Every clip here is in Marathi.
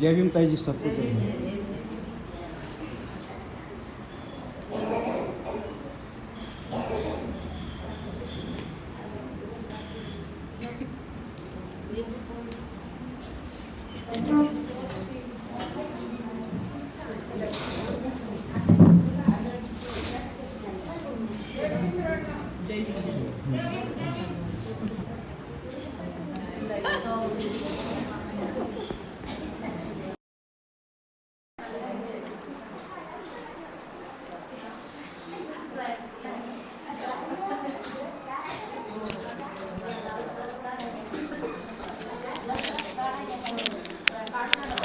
जय भीम ताईजी pasa?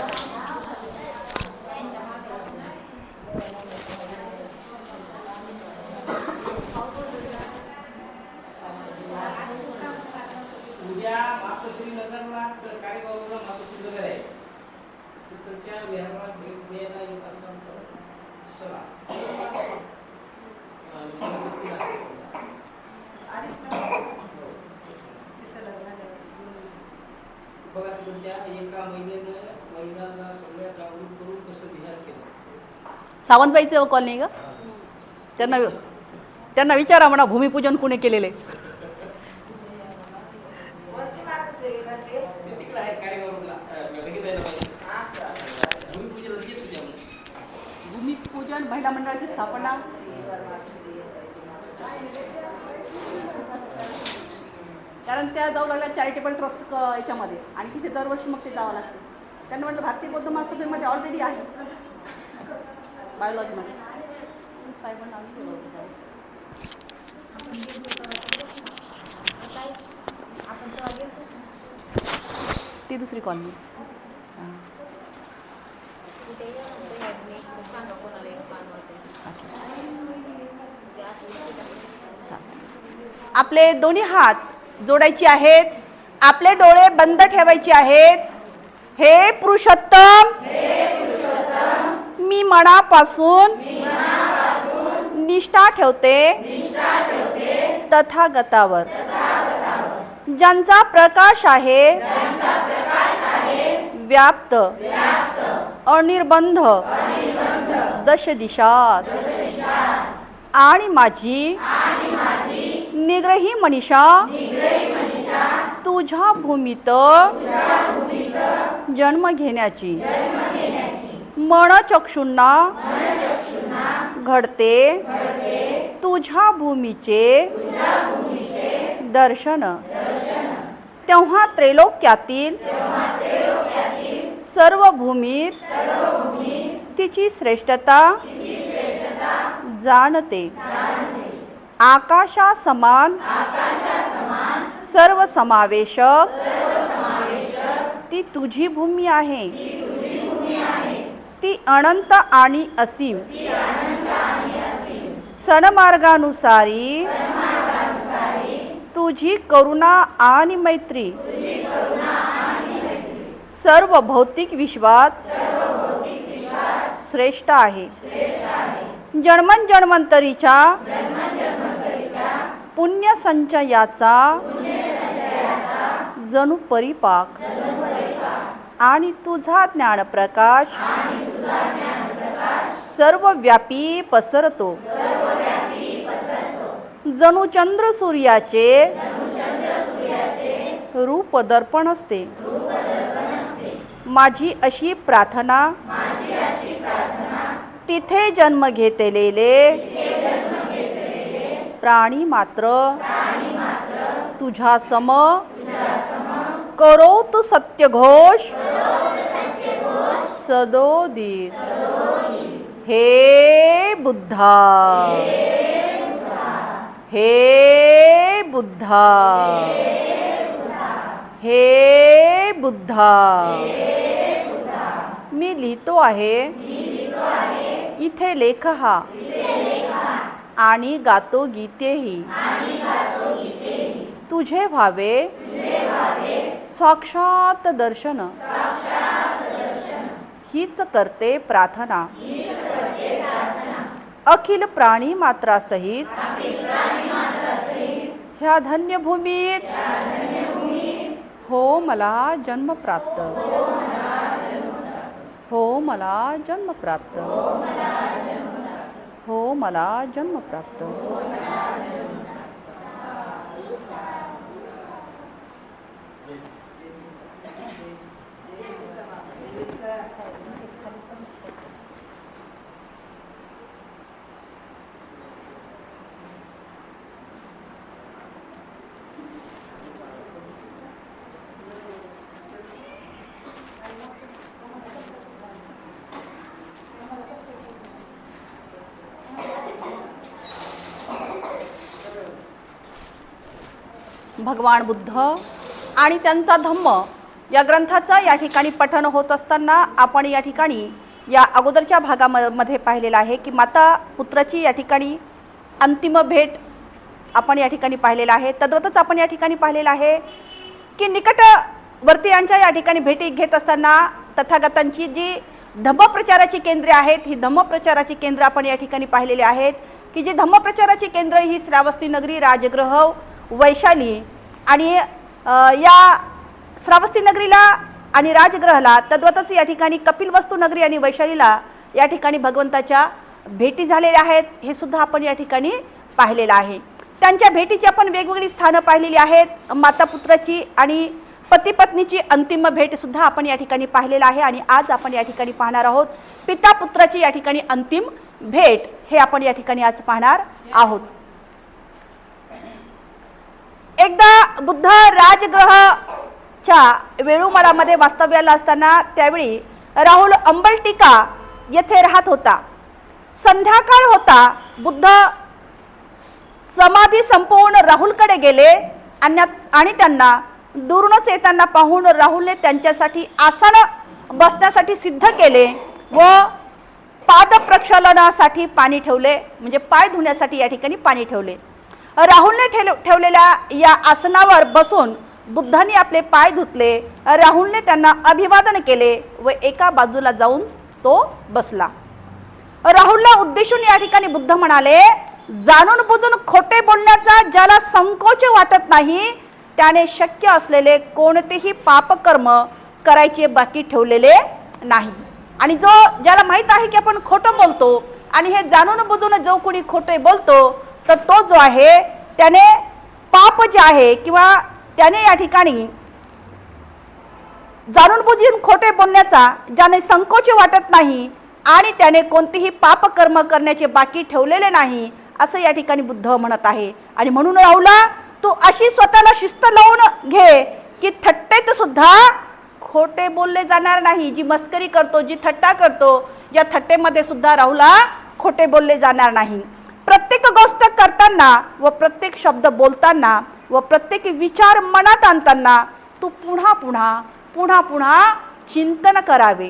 सावंतबाईचे कॉलनी का त्यांना त्यांना विचारा म्हणा भूमिपूजन कुणी केलेले? आहे भूमिपूजन भूमिपूजन महिला मंडळाची स्थापना. कारण त्या जाऊ लागल्या चॅरिटेबल ट्रस्ट याच्यामध्ये. आणि तिथे दरवर्षी मग ते जावं लागते. त्यांना म्हटलं भारतीय बौद्ध महासभेमध्ये ऑलरेडी आहे. बायोलॉजीमध्ये साहेबांना आम्ही गेलो होतो त्यावेळेस. ती दुसरी कॉलनी आपले दोन्ही हात जोडायचे आहेत. आपले डोळे बंद ठेवायचे आहेत. हे पुरुषोत्तम. मी मनापासून निष्ठा ठेवते तथागतावर. ज्यांचा प्रकाश आहे व्याप्त अनिर्बंध दश दिशात आणि माझी निग्रही मनीषा तुझ्या भूमीत जन्म घेण्याची. मनचक्षुंना घडते तुझ्या भूमीचे दर्शन. तेव्हा त्रैलोक्यातील सर्व भूमीत तिची श्रेष्ठता जाणते. आकाशा समान सर्व समावेशक ती तुझी भूमी आहे. ती अनंत आणि असीम. सणमार्गानुसारी तुझी करुणा आणि मैत्री. सर्व भौतिक विश्वात श्रेष्ठ आहे. जन्मन जन्मंतरीच्या पुण्य संचयाचा जणू परिपाक आणि तुझा ज्ञानप्रकाश सर्व व्यापी पसरतो. जणू चंद्र सूर्याचे रूप दर्पण असते. माझी अशी प्रार्थना तिथे जन्म घेतलेले प्राणी मात्र तुझ्या सम करो तू सत्यघोष सदोदिस। हे बुद्धा। हे बुद्धा। हे बुद्धा। मी लिहितो आहे। इथे लेख हा। आणि गातो गीतेही। तुझे व्हावे। साक्षात दर्शन। हीच करते प्रार्थना. अखिल प्राणी मात्रासहित ह्या धन्यभूमीत. हो मला जन्म प्राप्त. हो मला जन्म प्राप्त. हो मला जन्म प्राप्त. भगवान बुद्ध आणि त्यांचा धम्म या ग्रंथाचं या ठिकाणी पठण होत असताना आपण या ठिकाणी या अगोदरच्या भागामध्ये पाहिलेलं आहे की माता पुत्राची या ठिकाणी अंतिम भेट आपण या ठिकाणी पाहिलेलं आहे. तद्वतच आपण या ठिकाणी पाहिलेलं आहे की निकटवर्तीयांच्या या ठिकाणी भेटी घेत असताना तथागतांची जी धम्मप्रचाराची केंद्रे आहेत ही धम्मप्रचाराची केंद्र आपण या ठिकाणी पाहिलेली आहेत की जी धम्मप्रचाराची केंद्र ही श्रावस्ती नगरी राजग्रह वैशाली आणि या श्रावस्ती नगरीला आणि राजग्रहाला तद्वतच या ठिकाणी कपिल वस्तू नगरी आणि वैशालीला या ठिकाणी भगवंताच्या भेटी झालेल्या आहेत हे सुद्धा आपण या ठिकाणी पाहिलेलं आहे. त्यांच्या भेटीची आपण वेगवेगळी स्थानं पाहिलेली आहेत माता पुत्राची आणि पती पत्नीची अंतिम भेटसुद्धा आपण या ठिकाणी पाहिलेलं आहे आणि आज आपण या ठिकाणी पाहणार आहोत. पिता पुत्राची या ठिकाणी अंतिम भेट हे आपण या ठिकाणी आज पाहणार आहोत. एकदा बुद्ध राजग्रहाच्या वेळुमाळामध्ये वास्तव्याला असताना त्यावेळी राहुल अंबलटिका येथे राहत होता. संध्याकाळ होता बुद्ध समाधी संपवून राहुलकडे गेले. आणि आणि त्यांना दुरूनच येताना पाहून राहुलने त्यांच्यासाठी आसन बसण्यासाठी सिद्ध केले व पाद प्रक्षालनासाठी पाणी ठेवले म्हणजे पाय धुण्यासाठी या ठिकाणी पाणी ठेवले. राहुलने ठेव ठेवलेल्या या आसनावर बसून बुद्धांनी आपले पाय धुतले. राहुलने त्यांना अभिवादन केले व एका बाजूला जाऊन तो बसला. राहुलला उद्देशून या ठिकाणी बुद्ध म्हणाले जाणून बुजून खोटे बोलण्याचा ज्याला संकोच वाटत नाही त्याने शक्य असलेले कोणतेही पापकर्म करायचे बाकी ठेवलेले नाही. आणि जो ज्याला माहीत आहे की आपण खोटं बोलतो आणि हे जाणून बुजून जो कोणी खोटे बोलतो तर तो जो आहे त्याने पाप जे आहे किंवा त्याने या ठिकाणी जाणून बुजून खोटे बोलण्याचा ज्याने संकोच वाटत नाही आणि त्याने कोणतेही पापकर्म करण्याचे बाकी ठेवलेले नाही असं या ठिकाणी बुद्ध म्हणत आहे. आणि म्हणून राहुला तू अशी स्वतःला शिस्त लावून घे की थट्टेत सुद्धा खोटे बोलले जाणार नाही. जी मस्करी करतो जी थट्टा करतो या थट्टेमध्ये सुद्धा राहुला खोटे बोलले जाणार नाही. प्रत्येक गोष्ट करताना व प्रत्येक शब्द बोलताना व प्रत्येक विचार मनात आणताना तू पुन्हा पुन्हा पुन्हा पुन्हा चिंतन करावे.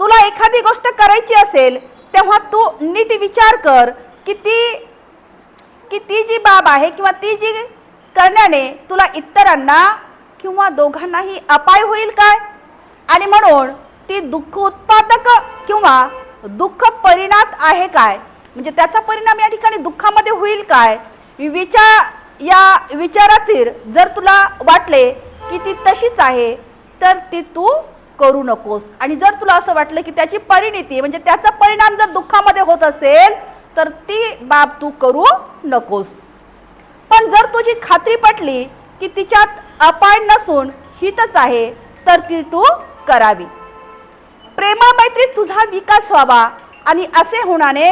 तुला एखादी गोष्ट करायची असेल तेव्हा तू नीट विचार कर की ती की ती जी बाब आहे किंवा ती जी करण्याने तुला इतरांना किंवा दोघांनाही अपाय होईल काय? आणि म्हणून ती दुःख उत्पादक किंवा दुःख परिणात आहे काय? म्हणजे त्याचा परिणाम या ठिकाणी दुःखामध्ये होईल काय? विचार या विचारातील जर तुला वाटले की ती तशीच आहे तर ती तू करू नकोस. आणि जर तुला असं वाटलं की त्याची परिणिती म्हणजे त्याचा परिणाम जर दुःखामध्ये होत असेल तर ती बाब तू करू नकोस. पण जर तुझी खात्री पटली की तिच्यात अपाय नसून हितच आहे तर ती तू करावी. प्रेमा मैत्रीत तुझा विकास व्हावा आणि असे होण्याने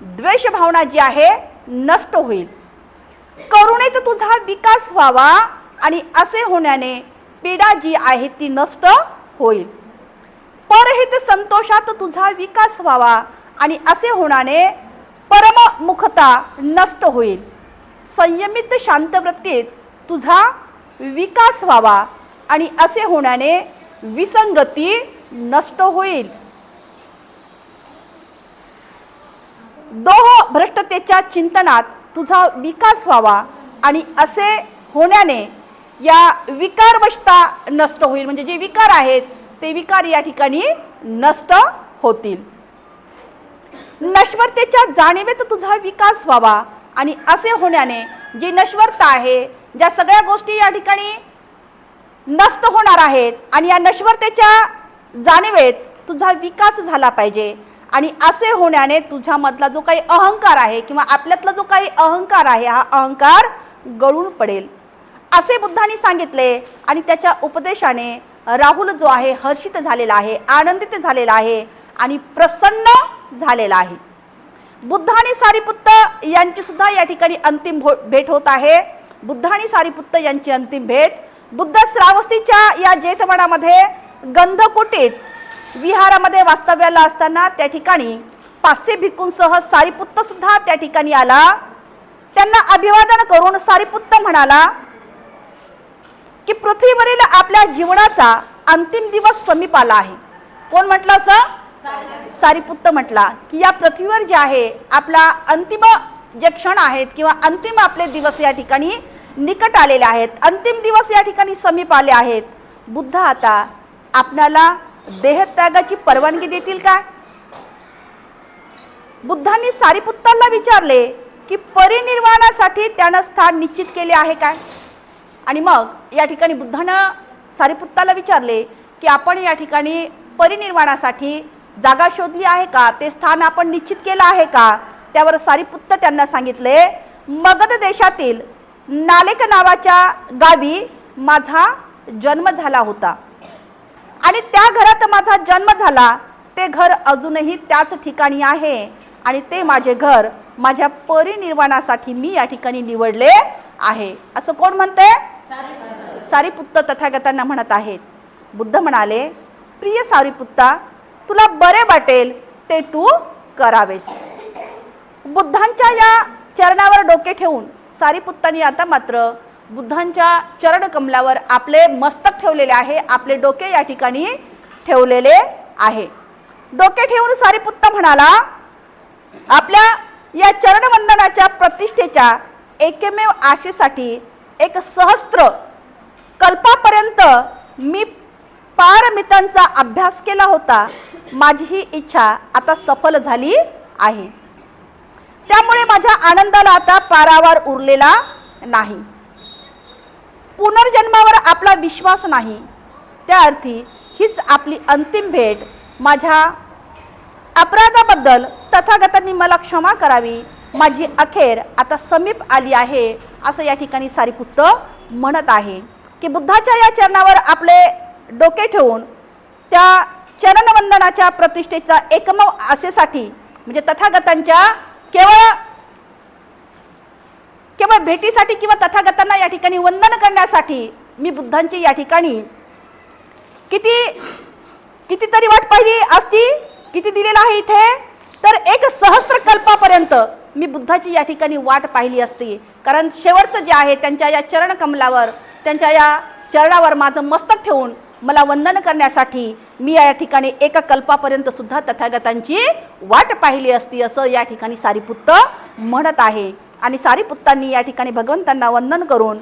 द्वेषभावना जी आहे नष्ट होईल. करुणेत तुझा विकास व्हावा आणि असे होण्याने पीडा जी आहे ती नष्ट होईल. परहित संतोषात तुझा विकास व्हावा आणि असे होण्याने परममुखता नष्ट होईल. संयमित शांतवृत्तीत तुझा विकास व्हावा आणि असे होण्याने विसंगती नष्ट होईल. दोह भ्रष्टतेच्या चिंतनात तुझा विकास व्हावा आणि असे होण्याने या विकारवशता नष्ट होईल. म्हणजे जे विकार आहेत ते विकार या ठिकाणी नष्ट होतील. नश्वरतेच्या जाणीवेत तुझा विकास व्हावा आणि असे होण्याने जी नश्वरता आहे ज्या सगळ्या गोष्टी या ठिकाणी नष्ट होणार आहेत आणि या नश्वरतेच्या जाणीवेत तुझा विकास झाला पाहिजे. आणि असे होण्याने तुझ्यामधला जो काही अहंकार आहे किंवा आपल्यातला जो काही अहंकार आहे हा अहंकार गळून पडेल. असे बुद्धांनी सांगितले आणि त्याच्या उपदेशाने राहुल जो आहे हर्षित झालेला आहे आनंदित झालेला आहे आणि प्रसन्न झालेला आहे. बुद्ध आणि सारीपुत्त यांची सुद्धा या ठिकाणी अंतिम भो- भेट होत आहे. बुद्ध आणि सारीपुत्त यांची अंतिम भेट बुद्ध श्रावस्तीच्या या जेतवनामध्ये गंधकुटीत विहारामध्ये वास्तव्याला असताना त्या ठिकाणी पाचशे भिक्खूंसह सारीपुत्त सुद्धा त्या ठिकाणी आला. त्यांना अभिवादन करून सारीपुत्त म्हणाला की पृथ्वीवरील आपल्या जीवनाचा अंतिम दिवस समीप आला आहे. कोण म्हटलं असं? सारीपुत्त म्हटला की या पृथ्वीवर जे आहे आपला अंतिम जे क्षण आहेत किंवा अंतिम आपले दिवस या ठिकाणी निकट आलेले आहेत अंतिम दिवस या ठिकाणी समीप आले आहेत. बुद्ध आता आपल्याला देहत्यागाची परवानगी देतील काय बुद्धांनी सारीपुत्तांना विचारले की परिनिर्वाणासाठी त्यानं स्थान निश्चित केले आहे काय आणि मग या ठिकाणी बुद्धानं सारीपुत्ताला विचारले की आपण या ठिकाणी परिनिर्वाणासाठी जागा शोधली आहे का? ते स्थान आपण निश्चित केलं आहे का? त्यावर सारीपुत्त त्यांना सांगितले मगध देशातील नालेक नावाच्या गावी माझा जन्म झाला होता. आणि त्या घरात माझा जन्म झाला. ते घर अजूनही त्याच ठिकाणी आहे. आणि ते माझे घर माझ्या परिनिर्वाणासाठी मी या ठिकाणी निवडले आहे. असं कोण म्हणते? सारीपुत्त तथागतांना म्हणत आहेत. बुद्ध म्हणाले प्रिय सारीपुत्ता तुला बरे वाटेल ते तू करावेस. बुद्धांच्या या चरणावर डोके ठेवून सारीपुत्तांनी आता मात्र बुद्धांच्या चरण कमलावर आपले मस्तक ठेवलेले आहे आपले डोके या ठिकाणी ठेवलेले आहे. डोके ठेवून सारीपुत्त म्हणाला आपल्या या चरणवंदनाच्या प्रतिष्ठेच्या एकमेव आशेसाठी एक सहस्त्र कल्पापर्यंत मी पारमितांचा अभ्यास केला होता. माझी ही इच्छा आता सफल झाली आहे. त्यामुळे माझ्या आनंदाला आता पारावार उरलेला नाही. पुनर्जन्मावर आपला विश्वास नाही. त्या अर्थी हीच आपली अंतिम भेट. माझ्या अपराधाबद्दल तथागतांनी मला क्षमा करावी. माझी अखेर आता समीप आली आहे असं या ठिकाणी सारीपुत्त म्हणत आहे. की बुद्धाच्या या चरणावर आपले डोके ठेवून त्या चरणवंदनाच्या प्रतिष्ठेचा एकमव आशेसाठी म्हणजे तथागतांच्या केवळ त्यामुळे भेटीसाठी किंवा तथागतांना या ठिकाणी वंदन करण्यासाठी मी बुद्धांची या ठिकाणी किती कितीतरी वाट पाहिली असती किती दिलेलं आहे इथे तर एक सहस्त्र कल्पापर्यंत मी बुद्धाची या ठिकाणी वाट पाहिली असती. कारण शेवटचं जे आहे त्यांच्या या चरण कमलावर त्यांच्या या चरणावर माझं मस्तक ठेवून मला वंदन करण्यासाठी मी या ठिकाणी एका कल्पापर्यंत सुद्धा तथागतांची वाट पाहिली असती असं या ठिकाणी सारीपुत्त म्हणत आहे. आणि सारीपुत्तांनी या ठिकाणी भगवंतांना वंदन करून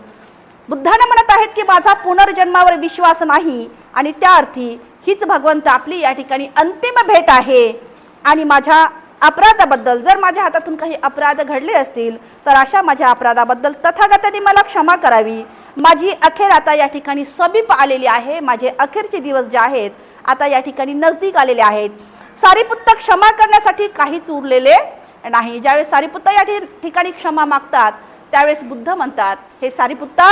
बुद्धांना म्हणत आहेत की माझा पुनर्जन्मावर विश्वास नाही आणि त्या अर्थी हीच भगवंत आपली या ठिकाणी अंतिम भेट आहे. आणि माझ्या अपराधाबद्दल जर माझ्या हातातून काही अपराध घडले असतील तर अशा माझ्या अपराधाबद्दल तथागताने मला क्षमा करावी. माझी अखेर आता या ठिकाणी समीप आलेली आहे. माझे अखेरचे दिवस जे आहेत आता या ठिकाणी नजदीक आलेले आहेत. सारीपुत्त क्षमा करण्यासाठी काहीच उरलेले नाही. ज्यावेळेस सारीपुत्त या ठिकाणी क्षमा मागतात त्यावेळेस बुद्ध म्हणतात हे सारीपुत्ता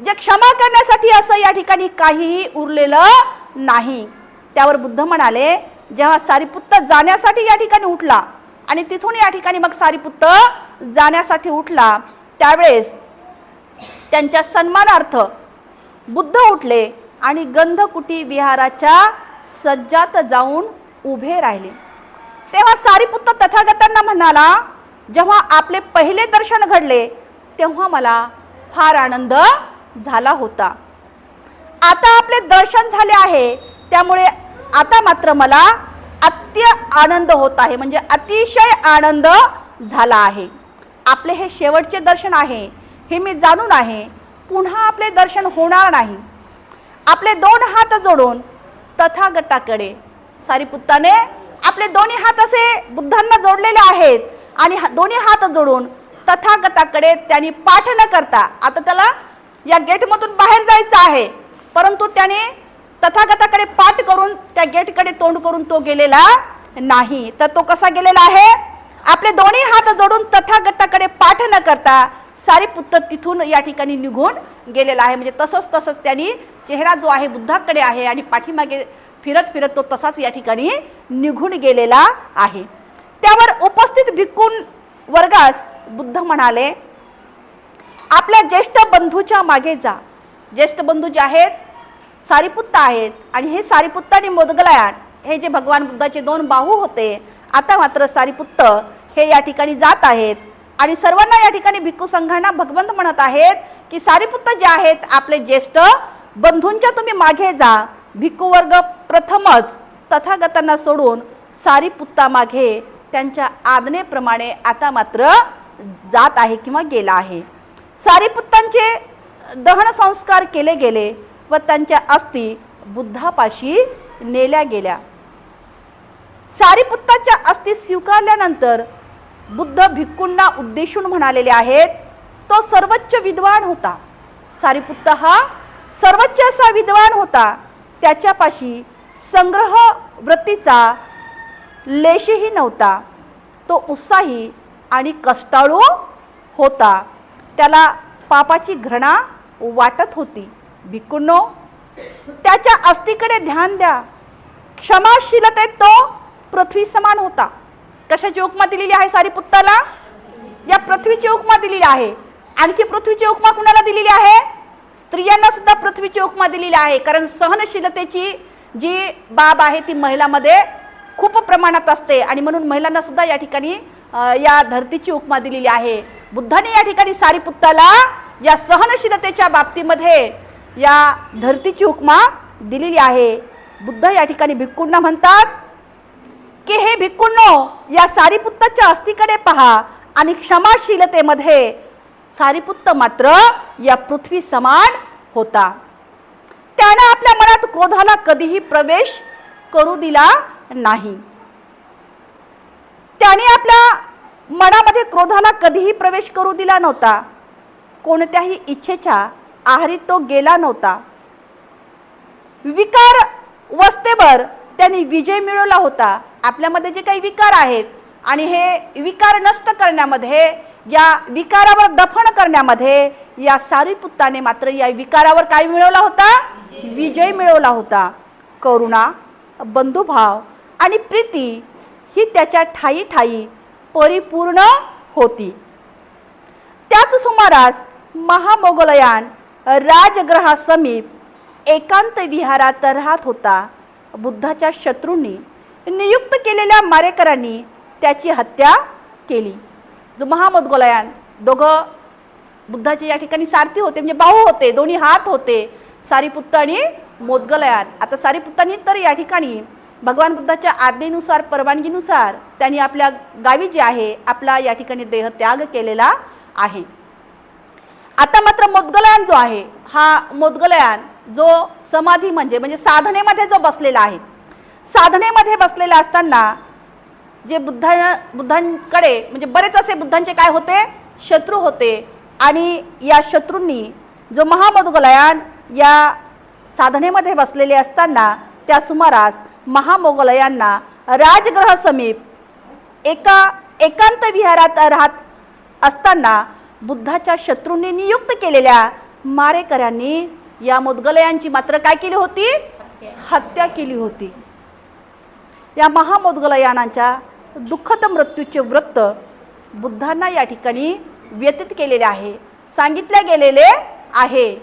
जे क्षमा करण्यासाठी असं या ठिकाणी काहीही उरलेलं नाही. त्यावर बुद्ध म्हणाले जेव्हा सारीपुत्त जाण्यासाठी या ठिकाणी उठला आणि तिथून या ठिकाणी मग सारीपुत्त जाण्यासाठी उठला त्यावेळेस त्यांच्या सन्मानार्थ बुद्ध उठले आणि गंधकुटी विहाराच्या सज्जात जाऊन उभे राहिले. तेव्हा सारीपुत्त तथागतांना म्हणाला जेव्हा आपले पहिले दर्शन घडले तेव्हा मला फार आनंद झाला होता. आता आपले दर्शन झाले आहे त्यामुळे आता मात्र मला अत्य आनंद होत आहे म्हणजे अतिशय आनंद झाला आहे. आपले हे शेवटचे दर्शन आहे हे मी जाणून आहे पुन्हा आपले दर्शन होणार नाही. आपले दोन हात जोडून तथागताकडे सारीपुत्ताने आपले दोन्ही हात असे बुद्धांना जोडलेले आहेत आणि हा- दोन्ही हात जोडून तथागताकडे त्यांनी पाठ न करता आता त्याला या गेटमधून बाहेर जायचं आहे परंतु त्याने तथागताकडे पाठ करून त्या गेटकडे तोंड करून तो गेलेला नाही. तर तो कसा गेलेला आहे? आपले दोन्ही हात जोडून तथागताकडे पाठ न करता सारीपुत्त तिथून या ठिकाणी निघून गेलेला आहे. म्हणजे तसंच तसंच त्यांनी चेहरा जो आहे बुद्धाकडे आहे आणि पाठीमागे फिरत फिरत तो तसाच या ठिकाणी निघून गेलेला आहे. त्यावर उपस्थित भिक्कून वर्गास बुद्ध म्हणाले आपल्या ज्येष्ठ बंधूच्या मागे जा. ज्येष्ठ बंधू जे आहेत सारीपुत्त आहेत आणि हे सारीपुत्त आणि मोदगलायन हे जे भगवान बुद्धाचे दोन बाहू होते आता मात्र सारीपुत्त हे या ठिकाणी जात आहेत आणि सर्वांना या ठिकाणी भिक्खू संघांना भगवंत म्हणत आहेत की सारीपुत्त जे आहेत आपले ज्येष्ठ बंधूंच्या तुम्ही मागे जा. भिक्खू वर्ग प्रथमच तथागतांना सोडून सारीपुत्ता मागे त्यांच्या आज्ञेप्रमाणे आता मात्र जात आहे किंवा गेला आहे. सारीपुत्तांचे दहन संस्कार केले गेले व त्यांच्या अस्थि बुद्धापाशी नेल्या गेल्या. सारीपुत्ताच्या अस्थि स्वीकारल्यानंतर बुद्ध भिक्कूंना उद्देशून म्हणालेले आहेत तो सर्वोच्च विद्वान होता. सारीपुत्त हा सर्वोच्च असा विद्वान होता. त्याच्यापाशी संग्रह वृत्तीचा लेशही नव्हता. तो उत्साही आणि कष्टाळू होता. त्याला पापाची घृणा वाटत होती. भिक्कूंनो त्याच्या अस्थिकडे ध्यान द्या. क्षमाशीलतेत तो पृथ्वी समान होता. कशाची उपमा दिलेली आहे सारी पुत्ताला? या पृथ्वीची उपमा दिलेली आहे. आणखी पृथ्वीची उपमा कुणाला दिलेली आहे? स्त्रियांना सुद्धा पृथ्वीची उपमा दिलेली आहे. कारण सहनशीलतेची जी बाब आहे ती महिलामध्ये खूप प्रमाणात असते. आणि म्हणून महिलांना सुद्धा या ठिकाणी या धरतीची उपमा दिलेली आहे. बुद्धाने या ठिकाणी सारीपुत्ताला या सहनशीलतेच्या बाबतीमध्ये या धरतीची उपमा दिलेली आहे. बुद्ध या ठिकाणी भिक्कूंना म्हणतात की हे भिक्कूंनो या सारीपुत्ताच्या अस्थिकडे पहा आणि क्षमाशीलतेमध्ये सारीपुत्त मात्र या पृथ्वी समान होता. त्यानं आपल्या मनात क्रोधाला कधीही प्रवेश करू दिला नाही. त्याने आपल्या मनामध्ये क्रोधाला कधीही प्रवेश करू दिला नव्हता. कोणत्याही इच्छेच्या आहारी तो गेला नव्हता. विकार वस्तेवर त्यांनी विजय मिळवला होता. आपल्यामध्ये जे काही विकार आहेत आणि हे विकार नष्ट करण्यामध्ये या विकारावर दफन करण्यामध्ये या सारीपुत्ताने मात्र या विकारावर काय मिळवला होता? विजय मिळवला होता. करुणा बंधुभाव आणि प्रीती ही त्याच्या ठाई ठाई परिपूर्ण होती. त्याच सुमारास महामोगलयान राजग्रहासमीप एकांत विहारात राहत होता. बुद्धाच्या शत्रूंनी नियुक्त केलेल्या मारेकरांनी त्याची हत्या केली. जो महामोदगोलयान दोघं बुद्धाचे या ठिकाणी सारथी होते म्हणजे भाऊ होते दोन्ही हात होते सारीपुत्त आणि मोदगलयान. आता सारीपुत्तांनी तर या ठिकाणी भगवान बुद्धाच्या आज्ञेनुसार परवानगीनुसार त्यांनी आपल्या गावी जे आहे आपला या ठिकाणी देहत्याग केलेला आहे. आता मात्र मोदगलयान जो आहे हा मोदगलयान जो समाधी म्हणजे म्हणजे साधनेमध्ये जो बसलेला आहे साधनेमध्ये बसलेला असताना जे बुद्धा बुद्धांकडे म्हणजे बरेच असे बुद्धांचे काय होते शत्रू होते आणि या शत्रूंनी जो महामोदगलयान या साधनेमध्ये बसलेले असताना त्या सुमारास महामोगलयांना राजग्रह समीप एका एकांत विहारात राहत असताना बुद्धाच्या शत्रूंनी नियुक्त केलेल्या मारेकऱ्यांनी या मोदगलयांची मात्र काय केली होती? हत्या केली होती. या महामोदगलयानांच्या दुःखद मृत्यूचे वृत्त बुद्धांना या ठिकाणी व्यतीत केलेले आहे सांगितले गेलेले आहे.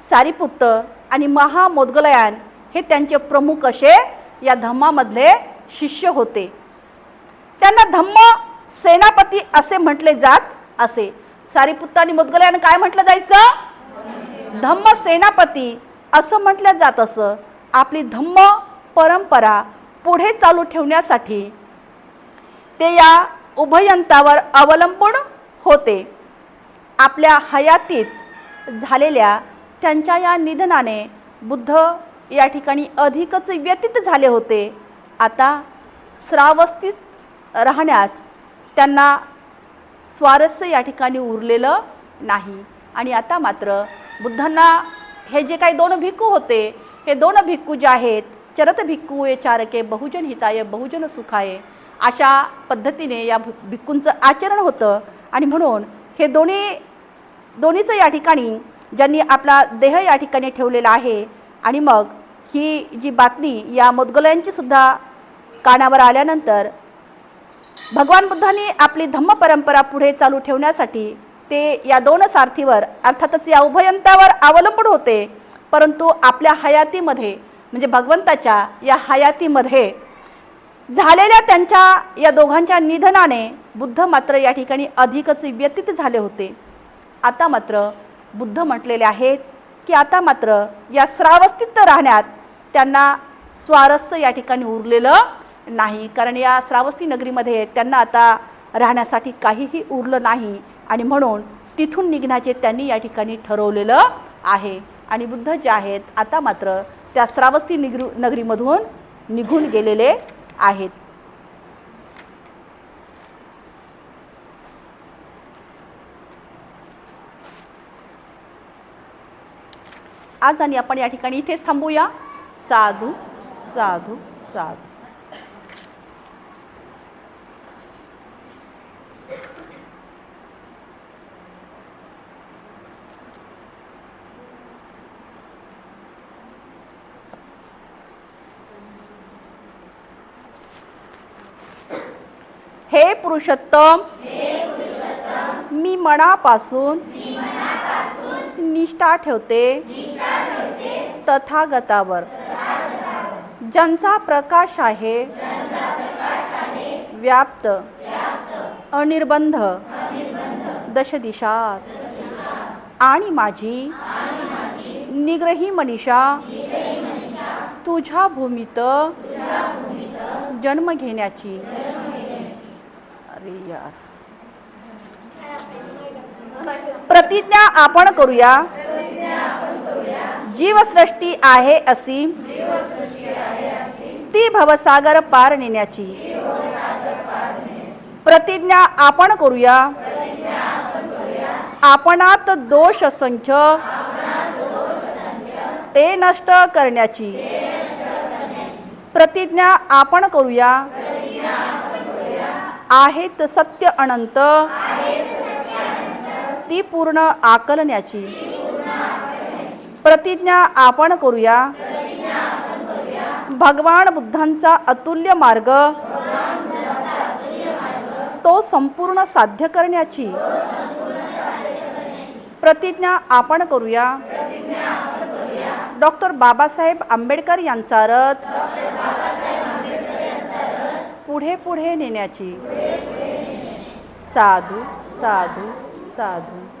सारीपुत्त आणि महामोदगलयान हे त्यांचे प्रमुख असे या धम्मामधले शिष्य होते. त्यांना धम्म सेनापती असे म्हटले जात असे. सारीपुत्त आणि मोदगलयान काय म्हटलं जायचं? धम्म सेनापती असं म्हटलं जात असं. आपली धम्म परंपरा पुढे चालू ठेवण्यासाठी ते या उभयंतावर अवलंबून होते. आपल्या हयातीत झालेल्या त्यांच्या या निधनाने बुद्ध या ठिकाणी अधिकच व्यतीत झाले होते. आता श्रावस्तीत राहण्यास त्यांना स्वारस्य या ठिकाणी उरलेलं नाही. आणि आता मात्र बुद्धांना हे जे काही दोन भिक्खू होते हे दोन भिक्खू जे आहेत चरत भिक्खू हे चारके बहुजन हिताय बहुजन सुखाय अशा पद्धतीने या भि- भिक्खूंचं आचरण होतं. आणि म्हणून हे दोन्ही दोन्हीचं या ठिकाणी ज्यांनी आपला देह या ठिकाणी ठेवलेला आहे आणि मग ही जी बातमी या मोदगलांची सुद्धा कानावर आल्यानंतर भगवान बुद्धांनी आपली धम्म परंपरा पुढे चालू ठेवण्यासाठी ते या दोन सारथीवर अर्थातच या उभयंतावर अवलंबून होते. परंतु आपल्या हयातीमध्ये म्हणजे भगवंताच्या या हयातीमध्ये झालेल्या त्यांच्या या दोघांच्या निधनाने बुद्ध मात्र या ठिकाणी अधिकच व्यतीत झाले होते. आता मात्र बुद्ध म्हटलेले आहेत की आता मात्र या श्रावस्थित राहण्यात त्यांना स्वारस्य या ठिकाणी उरलेलं नाही. कारण या श्रावस्ती नगरीमध्ये त्यांना आता राहण्यासाठी काहीही उरलं नाही आणि म्हणून तिथून निघण्याचे त्यांनी या ठिकाणी ठरवलेलं आहे. आणि बुद्ध जे आहेत आता मात्र त्या श्रावस्ती निगरी नगरीमधून निघून गेलेले आहेत. आज आणि आपण या ठिकाणी इथेच थांबूया. साधू साधू साधू. हे पुरुषोत्तम मी मनापासून निष्ठा ठेवते. तथागतावर. ज्यांचा प्रकाश आहे व्याप्त अनिर्बंध दशदिशात. आणि माझी निग्रही मनीषा तुझ्या भूमीत जन्म घेण्याची. अरे यार. प्रतिज्ञा आपण करूया. जीवसृष्टी आहे असी. ती भवसागर पार नेण्याची. प्रतिज्ञा आपण करूया. आपणात दोष संख्य ते नष्ट करण्याची. प्रतिज्ञा आपण करूया. आहेत सत्य अनंत. ती पूर्ण आकलण्याची. प्रतिज्ञा आपण करूया. भगवान बुद्धांचा अतुल्य मार्ग. तो संपूर्ण साध्य करण्याची. प्रतिज्ञा आपण करूया. डॉक्टर बाबासाहेब आंबेडकर यांचा रथ. पुढे पुढे नेण्याची. साधू साधू साधू.